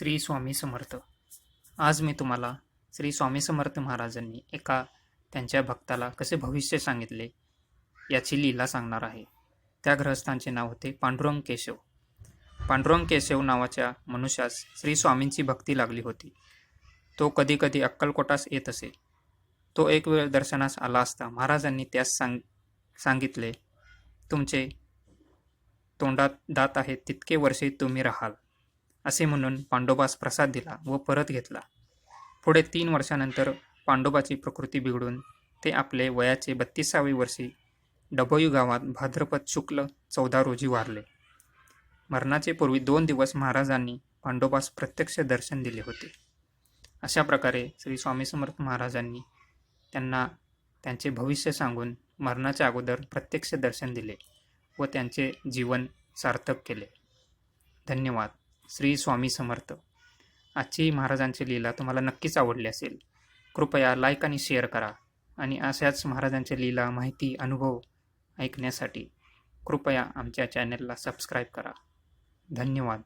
श्री स्वामी समर्थ. आज मी तुम्हाला श्री स्वामी समर्थ महाराजांनी एका त्यांच्या भक्ताला कसे भविष्य सांगितले याची लीला सांगणार आहे. त्या ग्रहस्थांचे नाव होते पांडुरंग केशव. पांडुरंग केशव नावाच्या मनुष्यास श्री स्वामींची भक्ती लागली होती. तो कधीकधी अक्कलकोटास येत असे. तो एक वेळ दर्शनास आला असता महाराजांनी त्यास सांग सांगितले तुमचे तोंडात दात आहेत तितके वर्षे तुम्ही राहाल. असे म्हणून पांडोबास प्रसाद दिला व परत घेतला. पुढे तीन वर्षानंतर पांडोबाची प्रकृती बिघडून ते आपले वयाचे बत्तीसावे वर्षी डबोई गावात भाद्रपद शुक्ल चौदा रोजी वारले. मरणाचे पूर्वी दोन दिवस महाराजांनी पांडोबास प्रत्यक्ष दर्शन दिले होते. अशा प्रकारे श्री स्वामी समर्थ महाराजांनी त्यांना त्यांचे भविष्य सांगून मरणाच्या अगोदर प्रत्यक्ष दर्शन दिले व त्यांचे जीवन सार्थक केले. धन्यवाद. श्री स्वामी समर्थ. आजची महाराजांची लीला तुम्हाला नक्कीच आवडली असेल. कृपया लाईक आणि शेअर करा आणि अशाच महाराजांच्या लीला माहिती अनुभव ऐकण्यासाठी कृपया आमच्या चॅनलला सबस्क्राईब करा. धन्यवाद.